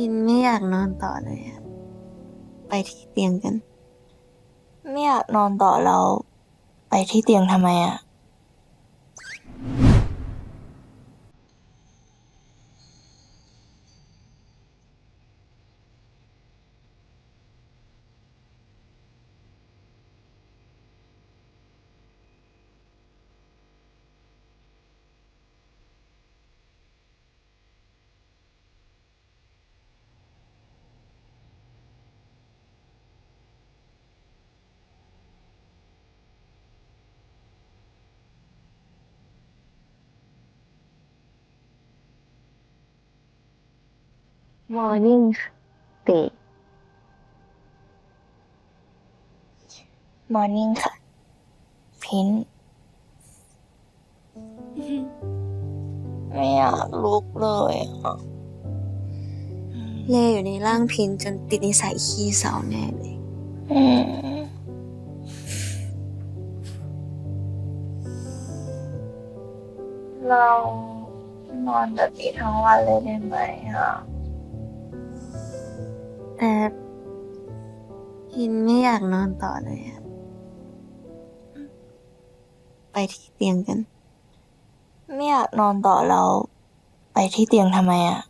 พินไม่อยากนอนต่อเลยอะไปที่เตียงกัน ไม่อยากนอนต่อแล้ว ไปที่เตียงทำไมอะ Morning เตะมอร์นิ่งค่ะ พิน ไม่อยากลุกเลยอะเล่อยู่ในร่างพินจนติดนิสัยขี้เสาแน่เลย อืมเรานอนแบบนี้ทั้งวันเลยได้ไหมอะ แต่พินไม่อยากนอนต่อเลยอะไปที่เตียงกัน ไม่อยากนอนต่อแล้วไปที่เตียงทำไมอะ